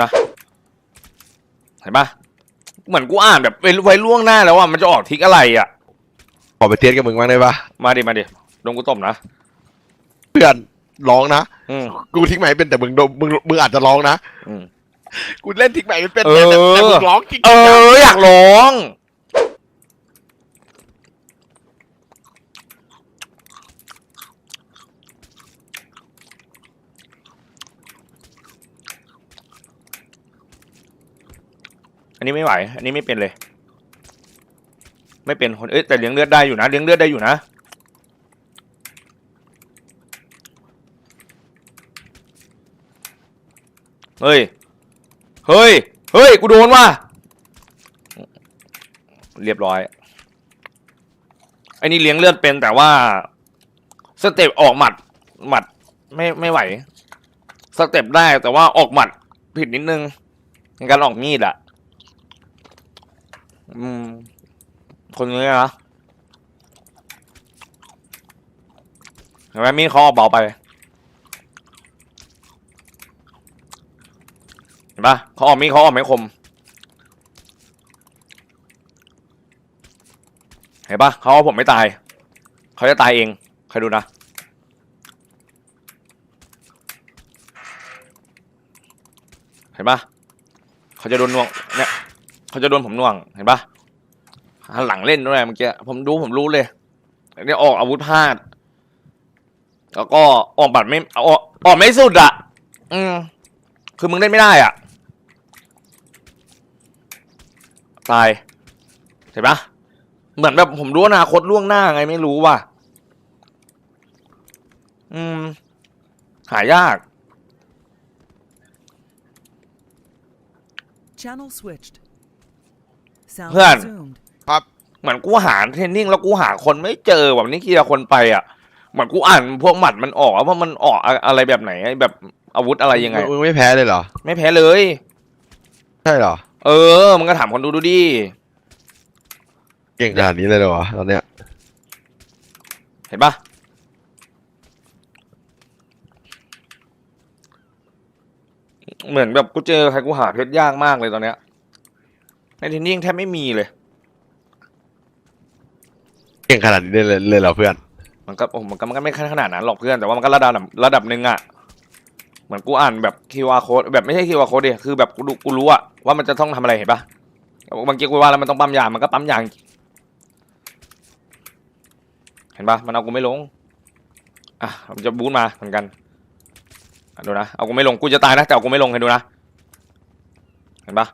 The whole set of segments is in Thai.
นะเห็นปะเหมือนกูอ่านแบบไว้ไว้ล่วงหน้าแล้วอะมันจะออกทิกอะไรอะ ขอไปเทสกับมึงบ้างได้ปะมาดิมาดิโดนกูตบนะเพื่อนร้องนะอืม กูทิ้งใหม่เป็นแต่มึงโดนมึงมึงอาจจะร้องนะอืมกูเล่นทิ้งใหม่ไม่เป็นเออแต่แต่มึงร้องจริงๆเอนะ ออยากร้อง นนี้ไม่ไหว อันนี้ไม่เป็นเลย ไม่เป็นคน เอ้ยแต่เลี้ยงเลือดได้อยู่นะ เลี้ยงเลือดได้อยู่นะ เฮ้ย เฮ้ย เฮ้ย กูโดนว่ะ เรียบร้อยไอ้น,นี่เลี้ยงเลือดเป็นแต่ว่าสเต็ปออกหมัด หมัดไม่ไม่ไหว สเต็ปได้แต่ว่าออกหมัดผิดนิดนึงในการออกมีดอะ อืม คนนี้นะเห็นไหมมีเขาออกเบาไป เห็นปะเขาออกมีเขาออกไม่คม เห็นปะเขาเอาผมไม่ตาย เขาจะตายเองใครดูนะเห็นปะเขาจะโดนน่วงเนี่ย เขาจะโดนผมน่วงเห็นปะหันหลังเล่นด้วยเมื่อกี้ผมดูผมรู้เลยเนี่ยออกอาวุธพลาด แล้วก็ออกบัตรไม่ออกออกไม่สุดอะ อืมคือมึงเล่นไม่ได้อะ ตายเห็นปะเหมือนแบบผมรู้อนาคตล่วงหน้าไงไม่รู้ว่ะ อืม หายาก Channel switched. Sound Plan. resumed. เหมือนกูหาเทรนนิ่งแล้วกูหาคนไม่เจอแบบนี้เคลียร์คนไปอะเหมือนกูอ่านพวกหมัดมันออกว่ามันออกอะอะไรแบบไหนแบบอาวุธอะไรยังไง มึงไม่แพ้เลยเหรอ ไม่แพ้เลย ใช่เหรอ เออ มึงก็ถามคนดูดูดิ เก่งขนาดนี้เลยเหรอวะตอนเนี้ย เห็นปะเหมือนแบบกูเจอใครกูหาเพชรยากมากเลยตอนเนี้ย ในเทรนนิ่งแทบไม่มีเลย เก่งขนาดนี้เลยเลยเลยเหรอเพื่อน มันก็โอ้มันก็มันก็ไม่ขนาดนั้นหรอกเพื่อน แต่ว่ามันก็ระดับระดับหนึ่งอะเหมือนกูอ่านแบบ QR code แบบไม่ใช่ QR code ดิคือแบบกูดูกูรู้อะว่ามันจะต้องทำอะไรเห็นปะบางทีกูว่าแล้วมันต้องปั๊มยา มันก็ปั๊มยาเห็นปะมันเอากูไม่ลง อะมันจะบูทมาเหมือนกันอะดูนะ เอากูไม่ลง กูจะตายนะ แต่เอากูไม่ลงให้ดูนะ เห็นปะ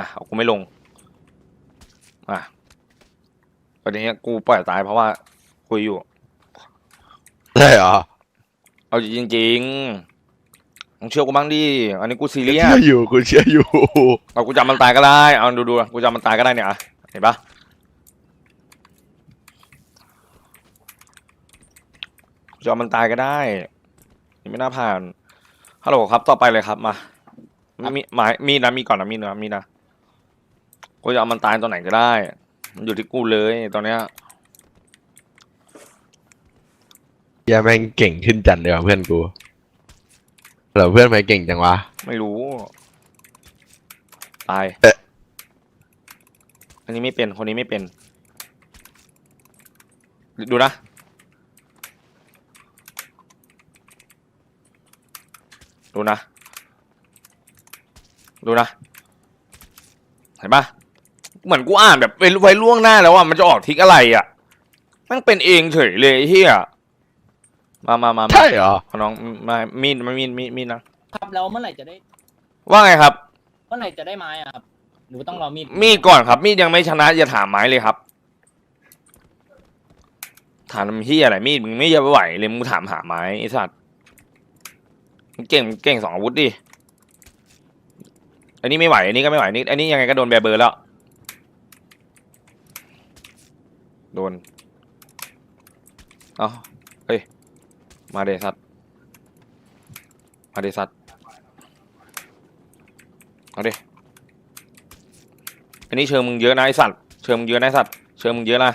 อะเอากูไม่ลง อะตอนนี้กูปล่อยตายเพราะว่าคุยอยู่ ใช่เหรอเอาจริงๆมึงเชื่อกูบ้างดิ อันนี้กูซีเรียเชื่สออยู่กูเชื่ออยู่เอากูจำมันตายก็ได้ เอาดูดูๆกูจำมันตายก็ได้เนี่ยอะเห็นปะกูจำมันตายก็ได้นี่ไม่น่าผ่านฮัลโหลครับ ต่อไปเลยครับมา มีหมายมีดนะมีก่อนนะมีนะมีนะ กูจะเอามันตายตอนไหนก็ได้ มันอยู่ที่กูเลยตอนเนี้ยเฮียแม่งเก่งขึ้นจันเลยว่ะเพื่อนกูเหรอเพื่อนทำไมเก่งจังวะ ไม่รู้ ตายเอ๊ะ อันนี้ไม่เป็นคนนี้ไม่เป็น ดูนะ ดูนะ ดูนะ เห็นปะ เหมือนกูอ่านแบบไว้ไว้ล่วงหน้าแล้วอะมันจะออกทิกอะไรอะมันเป็นเองเฉยเลยไอ้เฮียมามามามาใช่เหรอเอาน้องมามีดมามีดมีดมีดนะครับแล้วเมื่อไหร่จะได้ว่าไงครับ เมื่อไหร่จะได้ไม้อะครับหรือว่าต้องรอมีดมีดก่อนครับ มีดยังไม่ชนะอย่าถามไม้เลยครับ ถามพี่อะไรมีดมึงไม่จะไหวเลยมึงถามหาไม้ไอ้สัตว์มึงเก่งมึงเก่งสองอาวุธดิอันนี้ไม่ไหวอันนี้ก็ไม่ไหวอันนี้อันนี้ยังไงก็โดนแบร์เบอร์แล้ว โดน เอาเฮ้ย มาเดสัตมาเดสัตเอาดิอันนี้เชิงมึงเยอะนะไอสัตว์ เชิงมึงเยอะนะไอสัตว์ เชิงมึงเยอะนะ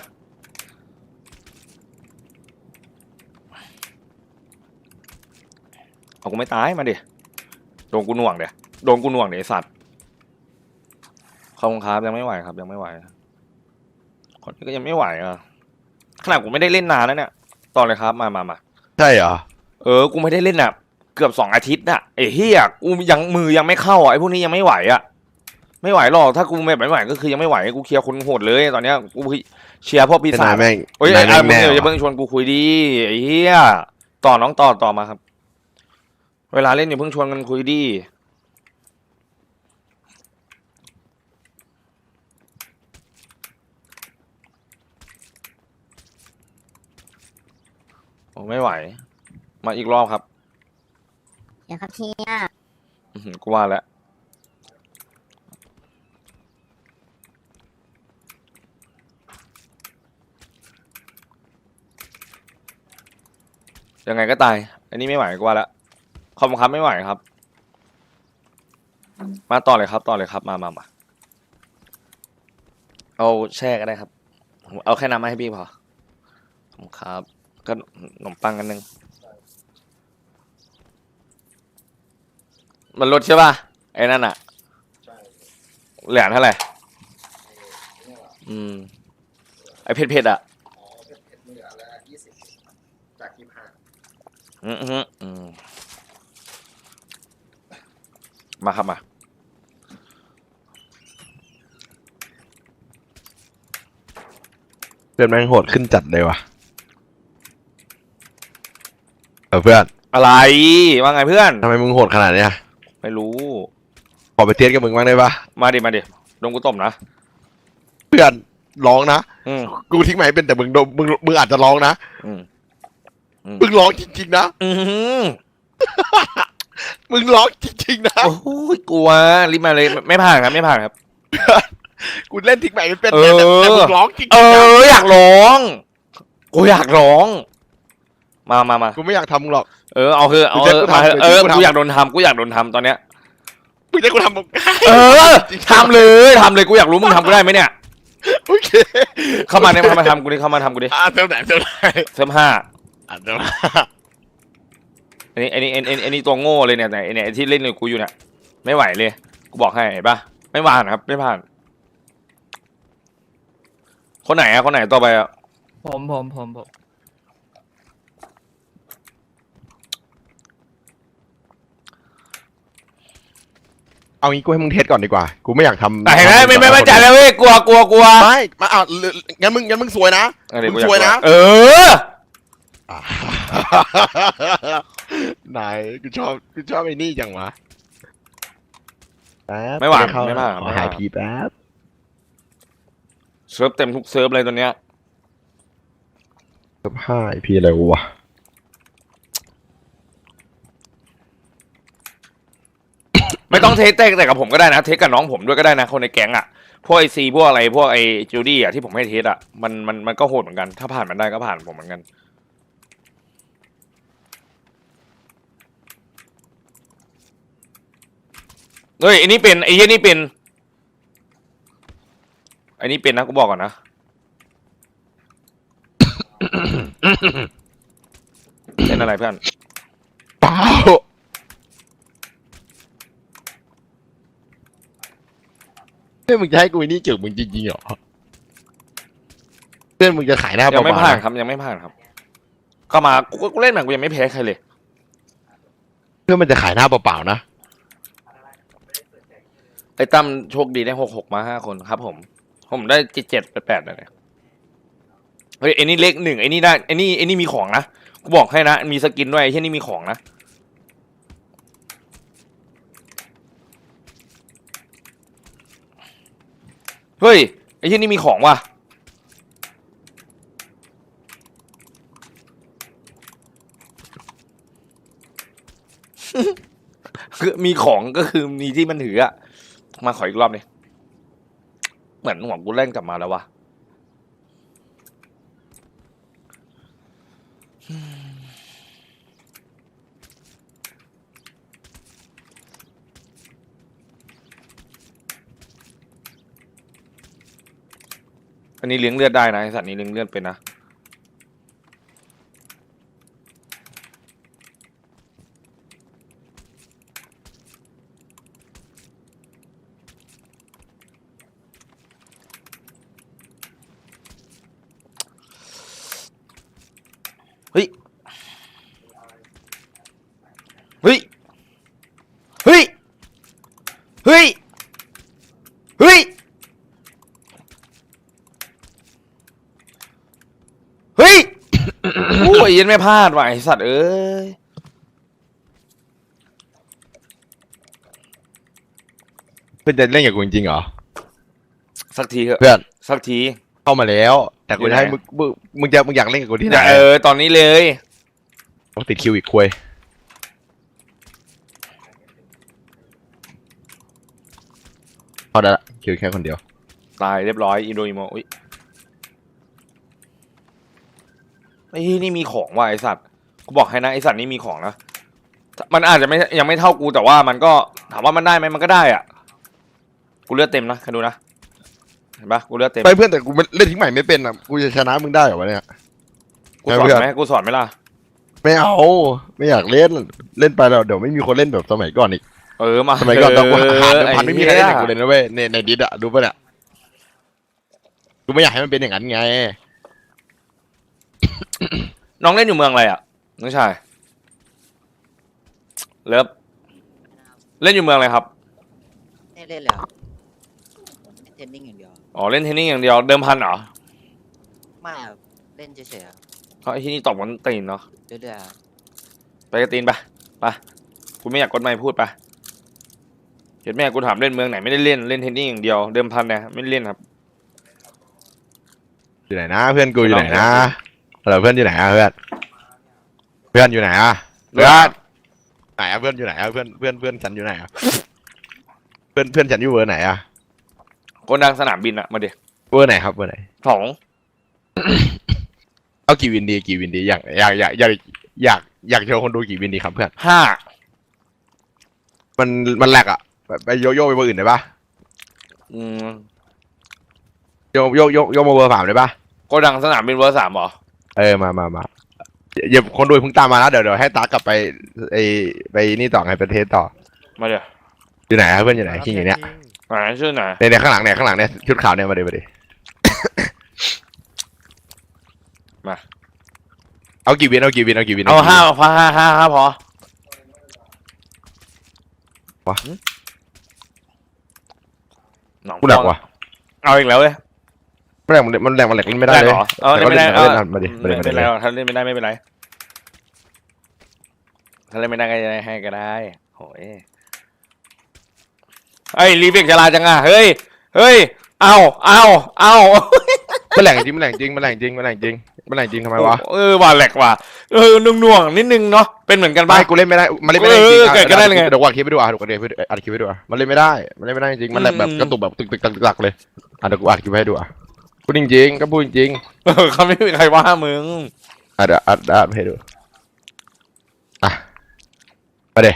เอากูไม่ตายมาดิโดนกูหน่วงเดี๋ยโดนกูหน่วงเดี๋ยวไอสัตว์ขอบคุณครับยังไม่ไหวครับยังไม่ไหว คนนี้ก็ยังไม่ไหวอะขนาดกูไม่ได้เล่นนานแล้วเนี่ยต่อเลยครับมามามาใช่เหรอเออ กูไม่ได้เล่นอะ เกือบสองอาทิตย์น่ะไอ้เฮียกูยังมือยังไม่เข้าอะไอ้พวกนี้ยังไม่ไหวอะไม่ไหวหรอกถ้ากูแบบไม่ไหวก็คือยังไม่ไหวกูเคลียร์คนโหดเลยตอนเนี้ยกูเชียร์พวกปีเป็นศานาจยแม่งเฮ้ยนาไอ้ยแม่งมึงแน่เดี๋ยวอย่าว่ะเพิ่งชวนกูคุยดีไอ้เฮียต่อน้องต่อต่อมาครับ เวลาเล่นอย่าเพิ่งชวนกันคุยดี โอ้ไม่ไหว มาอีกรอบครับเดี๋ยวครับเฮียอื้อหือกูว่าแล้วยังไงก็ตาย อันนี้ไม่ไหวกูว่าแล้วขอบคุณครับไม่ไหวครับ มาต่อเลยครับ ต่อเลยครับ มามามาเอาแช่ก็ได้ครับผมเอาแค่น้ำมาให้พี่พอขอบคุณครับ ก็ขนมปังกันหนึ่งมันลดใช่ป่ะ ไอ้นั่นอะเหลือเท่าไหร่ อืม ไอ้เผ็ดเผ็ดๆอะอืมอืมอืมมาครับมาเพื่อนแม่งโหดขึ้นจัดเลยว่ะเออเพื่อนอะไรว่าไงเพื่อน ทำไมมึงโหดขนาดเนี้ยไม่รู้ ขอไปเทสกับมึงบ้างได้ปะมาดิมาดิโดนกูต้มนะเพื่อนร้องนะอืม กูทิ้งไม้เป็นแต่มึงโดนมึงมึงอาจจะร้องนะอืมมึงร้องจริงๆนะอืมมึงร้องจริงๆนะโอ้ยกลัวรีบมาเลยไม่ไม่ผ่านครับไม่ผ่านครับ กูเล่นทิ้งไม้ไม่เป็นเอแต่อแต่มึงร้องจริงๆเอนะออยากร้องกูอยากร้อง มามามากูไม่อยากทำมึงหรอก เออเอาเถอะเอาเถอะมาเถอะเออกูอยากโดนทำกูอยากโดนทำตอนเนี้ย มึงจะกูทำมึงเออทำเลยทำเลยกูอยากรู้มึงทำกูได้ไหมเนี่ย โอเคเข้ามาเนี่ยเข้ามาทำกูดิเข้ามาทำกูดิอ่าเท่าไหร่เท่าไหร่เพิ่มห้าอ่าเท่าไหร่อันนี้อันนี้อันนี้อันนี้ตัวโง่เลยเนี่ยแต่ไอ้เนี่ยไอ้ที่เล่นกับกูอยู่เนี่ยไม่ไหวเลยกูบอกให้เห็นปะไม่ผ่านครับ ไม่ผ่าน คนไหนอะคนไหนต่อไปอะผมผมผมผม เอางี้กูให้มึงเทสก่อนดีกว่า กูไม่อยากทำแต่เห็นไหมไม่ไม่ไม่จ่ายแล้วเว้ยกลัวกลัวกลัวไม่มาอะหรืองั้นมึงงั้นมึงสวยนะเออเดี๋มึงกูอากสวยนะ เอออะนายกูชอบกูชอบไอ้นี่จังวะแป๊บไม่หวานเข้ไม่ผ่านขอไม่หายผ่านพีแป๊บเซิร์ฟเต็มทุกเซิร์ฟเลยตัวเนี้ยเกือบห้าพีอะไรวะ ไม่ต้องเทสแต่แต่กับผมก็ได้นะ เทสกับน้องผมด้วยก็ได้นะ คนในแก๊งอะพวกไอซีพวกอะไรพวกไอจูดี้อะที่ผมให้เทสอะมันมันมันก็โหดเหมือนกัน ถ้าผ่านมันได้ก็ผ่านผมเหมือนกัน เฮ้ยไอันนี้เป็นไอ้เหี้ยนี่เป็นไอ้นี่เป็นนะกูบอกก่อนนะ เป็นอะไรเพื่อน เปล่า เพื่อนมึงจะให้กูไอ้นี่เกี่ยวมึงจริงๆเหรอเพื่อนมึงจะขายหน้ายังไม่เปล่ผ่านๆครับยังไม่ผ่านครับ ก็มากูกูเล่นแบบกูยังไม่แพ้ใครเลยเพื่อนมันจะขายหน้าเปล่าๆนะไอ้ตั้มโชคดีได้หกหกมาห้าคนครับ ผม ผมได้เจ็ดเจ็ดแปดแปดเลยเฮ้ยไอ้นี่เลขหนึ่งไอ้นี่ได้ไอ้นี่ไอ้นี่มีของนะกูบอกให้นะมีสกินด้วยไอ้ที่นี่มีของนะ เฮ้ย ไอ้ที่นี่มีของว่ะ คือมีของก็คือมีที่มันถืออะมาขออีกรอบเลยเหมือนหัวกูเล่นกลับมาแล้ววะ อันนี้เลี้ยงเลือดได้นะไอสัตว์นี้เลี้ยงเลือดเป็นนะ ยันไม่พลาดว่ะไอสัตว์เอ้ยเพื่อนจะเล่นกับกูจริงๆเหรอ สักทีเถอะเพื่อนสักที เข้ามาแล้ว แต่กูจะให้มึงมึงมึงจะมึงอยากเล่นกับกูที่ไหนอย่าเออตอนนี้เลยต้องติดคิวอีกคุยพอได้ละคิวแค่คนเดียว ตายเรียบร้อยอีโดอีโมอุ้ย ไอ้นี่มีของว่ะไอสัตว์กูบอกให้นะไอสัตว์นี่มีของนะมันอาจจะไม่ยังไม่เท่ากูแต่ว่ามันก็ถามว่ามันได้ไหมมันก็ได้อะกูเลือดเต็มนะใครดูนะเห็นปะกูเลือดเต็มไปเพื่อนแต่กูเล่นทิ้งใหม่ไม่เป็นอะกูจะชนะมึงได้เหรอวะเนี่ยกูสอนไหมกูสอนไหมล่ะไม่เอาไม่อยากเล่นเล่นไปแล้วเดี๋ยวไม่มีคนเล่นแบบสมัยก่อนอีกเออมาสมัยก่อนตอนกูหาเดิมไอ้พันไม่มีใครเล่นกับกูหี้เลยนะเว้ยในในดิสอะดูป่ะเนี่ยกูไม่อยากให้มันเป็นอย่างนั้นไง น้องเล่นอยู่เมืองอะไรอะน้องชายเลิฟเล่นอยู่เมืองอะไรครับไม่เล่นเลยครับเทนนิ่งอย่างเดียวอ๋อเล่นเทนนิสอย่างเดียวเดิมพันเหรอไม่ครับเล่นเฉยๆครับเพราะไอ้ที่นี่ตอบกันตีนเนาะเรื่อยๆครับไปกบตีนไปไปกูไม่อยากกดไมค์พูดไปเห็นแม่กูถามเล่นเมืองไหนไม่ได้เล่นเล่นเทนนิสอย่างเดียวเดิมพันนะไม่ได้เล่นครับ อยู่ไหนนะ เพื่อนกูอยู่ไหนนะ เราเพื่อนอยู่ไหนอะเพื่อน เพื่อนอยู่ไหนอะเพื่อนไหนอะเพื่อนอยู่ไหนอะเพื่อนเพื่อนเพื่อนฉันอยู่ไหนอะเพื่อนเพื่อนฉันอยู่เบอร์ไหนอะคนดังสนามบินอะมาเดี๋ยวเบอร์ไหนครับเบอร์ไหนสองเอากี่วินดีกี่วินดีอยากอยากอยากอยากอยากอยากโชว์คนดูกี่วินดีครับเพื่อน ห้ามันมันแหลกอะไปไปโยโย่ไปเบอร์อื่นได้ปะอืมโยโยโยโยมาเบอร์สามได้ปะคนดังสนามบินเบอร์สามเหรอ เออมามามาอย่าอย่าคนดูเพิ่งตามมานะเดี๋ยวเดี๋ยวให้ตากลับไปไอไปนี่ต่อไงประเทศต่อมาเดี๋ยวอยู่ไหนครับเพื่อนอยู่ไหนคิงอยู่เนี้ยไหนชื่อไหนเนี่ยเนี่ยข้างหลังเนี่ยข้างหลังเนี่ยชุดขาวเนี่ยมาเดี๋ยวมาเดี๋ยวมาเอากี่วินเอากี่วินเอากี่วินเอากี่วินห้าพอห้าห้าห้าพอวะหนองกูแหลกว่ะเอาอีกแล้วเลยมัน แหลกมันแหลกมันแหลกเล่นไม่ได้แหลเลยกเหรอเออแต่เล่นก็ไม่ได้เล่นเออเล่นมาดิมาดิไม่มาเป็นดิไรหรอกถ้าเล่นไม่ได้ไม่เป็นไรถ้าเล่นไม่ได้ก็จะให้ก็ได้โหยเฮ้ยรีเฟกจะลาจังอะเฮ้ยเฮ้ยเอาเอาเอามันแหลกจริงมันแหลกจริงมันแหลกจริงมันแหลกจริงมันแหลกจริงทำไมวะเออว่าแหลกว่ะเออนุ่งน่วงๆนิดนึงเนาะเป็นเหมือนกันไม่ปะกูเล่นไม่ได้มันเล่นไม่ได้จริงเออเกิดก็ได้เลยไงเดี๋ยวกูอัดคลิปไปดูอะเดี๋ยวกูอัดคลิปไปดูอัดคลิปไปดูอะมันเล่นไม่ได้มันเล่นไม่ได้จริงมันแหลกแบบอืมกระตุกแบบตึกตึกตักตักเลยอะเดี๋ยวกูอัดคลิปให้ดูอะ พูดจริงๆก็พูดจริงเออเขาไม่มีใครว่ามึง ๆอะเดี๋ยวอัดอัดให้ดูอะมาเด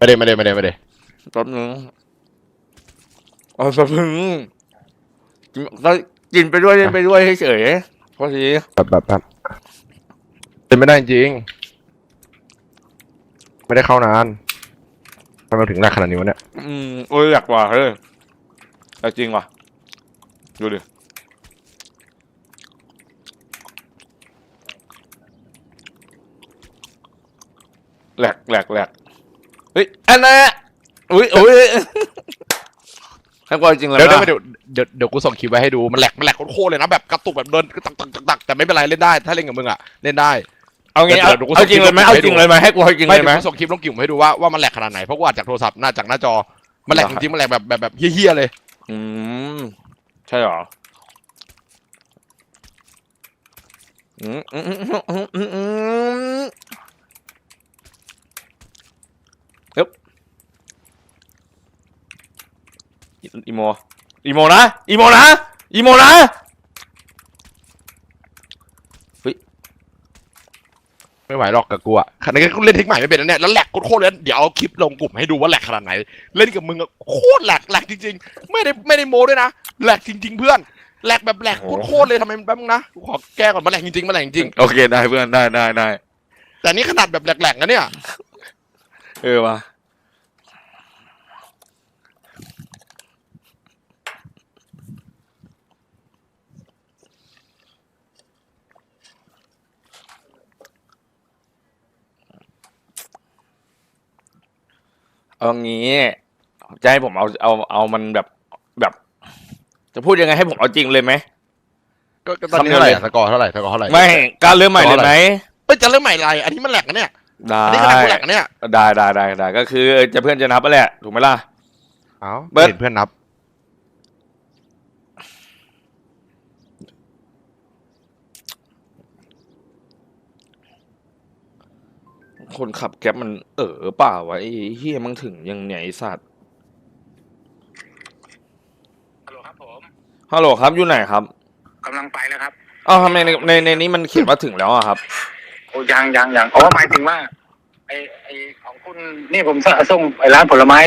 มาเดมาเดมาเดมาเดแป๊บนึงเอาสะพึงกินก็กินไปด้วยเล่นไปด้วยเฉยๆพอทีแบบแบบแบบเป็นไม่ได้จริง ไม่ได้เข้านานทำไมถึงแรกขนาดนี้วะเนี่ย อืมโอ้ยอยากว่ะเฮ้ย แต่จริงว่ะ ดูดิแหลกแหลกแหลกเฮ้ย อันนั้นอะอุ้ยอุ้ยให้กว่าจริงเลยเดี๋ยวนะเดี๋ยวเดี๋ยวเดี๋ยวกูส่งคลิปไว้ให้ดูมันแหลกมันแหลกโคตรๆเลยนะแบบกระตุกแบบเดินตักตักตักตักแต่ไม่เป็นไรเล่นได้ ถ้าเล่นกับมึงอะเล่นได้ เอางี้เอาเดี๋ยวกูส่เอางจริงเลยไหมคลิปเอาจริงเลยไหมให้กูเอาจริงไม่เลยไหม เดี๋ยวกูส่งคลิปลงกลุ่มให้ดูว่าว่ามันแหลกขนาดไหนเพราะกูอัดจากโทรศัพท์หน้าจากหน้าจอมันแหลกจริงๆมันแหลกแบบแบบแบบเฮี้ยๆเลย อืม ใช่หรอ อืมอืมอืมอืมอืมอืมอึ๊บอีโมอีโมนะอีโมนะอีโมนะ ไม่ไหวหรอกกับกูอะขนาดนี้กูเล่นเทคใหม่ไม่เป็นนะเนี่ยแล้วแหลกโคตรๆเลยเดี๋ยวเอาคลิปลงกลุ่มให้ดูว่าแหลกขนาดไหน เล่นกับมึงอะโคตรแหลกแหลกจริง ๆ ไม่ได้ไม่ได้โมด้วยนะแหลกจริง ๆ เพื่อนแหลกแบบแหลกโคตรๆเลยทำไมแป๊บนึงนะกูขอแก้ก่อนมันแหลกจริงๆมันแหลกจริงโอเคได้เพื่อนได้ได้ได้ๆแต่นี่ขนาดแบบแหลกๆนะเนี่ย เออว่ะ เอางี้จะให้ผมเอาเอาเอามันแบบแบบ จะพูดยังไงให้ผมเอาจริงเลยไหมก็ก็ก็ตอนนี้เท่าไหร่อะสกอร์เท่าไหร่สกอร์เท่าไหร่ ไม่การเริ่มใหม่เลยไหมเอ้ยจะเริ่มใหม่อะไรอันนี้มันแหลกนะเนี่ยได้อันนี้ขนาดกูแหลกนะเนี่ยได้ได้ได้ได้ก็คือจะเพื่อนจะนับไปแหละถูกไหมล่ะ เอ้าเบิร์ด เห็นเพื่อนนับ คนขับแก๊ปมันเออเปล่าวะไอ้เฮียมึงถึงยังเนี่ยไอ้สัตว์ฮัลโหลครับผมฮัลโหลครับอยู่ไหนครับกำลังไปแล้วครับ อ้าวทำไมในในในนี้มันเขียนว่าถึงแล้วอะครับ โอ้ยังยังยังอ๋อหมายถึงว่าไอไอของคุณนี่ผมส่งไอร้านผลไม้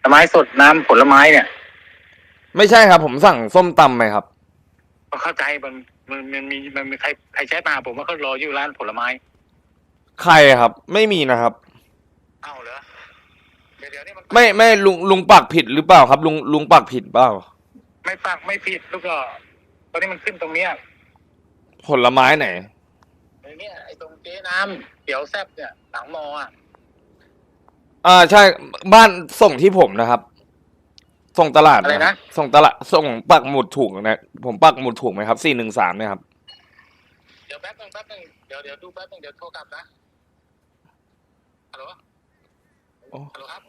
ผลไม้สดน้ำผลไม้เนี่ยไม่ใช่ครับ ผมสั่งส้มตำไปครับ ก็เข้าใจมันมันมันมีมันมีใครใครใช้มาผมว่าเขารออยู่ร้านผลไม้ ใครครับ ไม่มีนะครับ เอ้าเหรอเดี๋ยวเดี๋ยวนี่มันไม่ไม่ลุงลุงปักผิดหรือเปล่าครับลุงลุงปักผิดเปล่า ไม่ปักไม่ผิดลูกก็ ตอนนี้มันขึ้นตรงเนี้ยผลไม้ไหน ไอเนี้ยไอตรงเจ๊น้ำเขียวแซบเนี่ยหลังมออะอ่าใช่บ้านส่งที่ผมนะครับ ส่งตลาดอะไรนะส่งตลาดส่งปักหมุดถูกนะ ผมปักหมุดถูกไหมครับสี่หนึ่งสามเนี่ยครับ เดี๋ยวแป๊บนึงแป๊บนึงเดี๋ยวเดี๋ยวดูแป๊บนึงเดี๋ยวโทรกลับนะ ฮัลโหลโอ้ ฮัลโหลครับ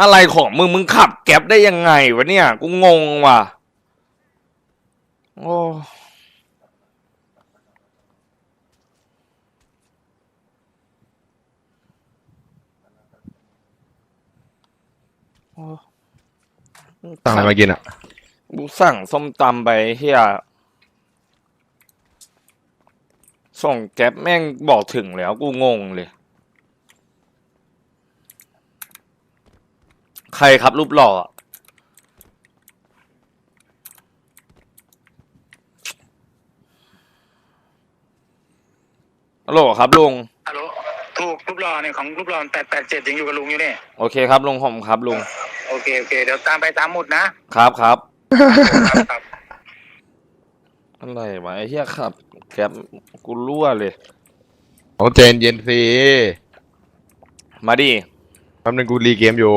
อะไรของมึงมึงขับแก๊ปได้ยังไงวะเนี่ย กูงงว่ะ โอ้ โอ้สั่งอะไรมากินอะกูสั่งส้มตำไปเฮียส่งแก๊ปแม่งบอกถึงแล้วกูงงเลย ใครครับรูปหล่ออะฮัลโหลครับลุง ฮัลโหลถูกรูปรอเนี่ยของรูปรอแปดแปดเจ็ดยังอยู่กับลุงอยู่เนี่ยโอเคครับลุงผมครับลุง โอเคโอเคเดี๋ยวตามไปตามหมุดนะครับครับครับครับอะไรวะไอ้เหี้ยขับแก๊ปกูรั่วเลยโอ้เจนเย็นสิมาดิแป๊บนึงกูรีเกมอยู่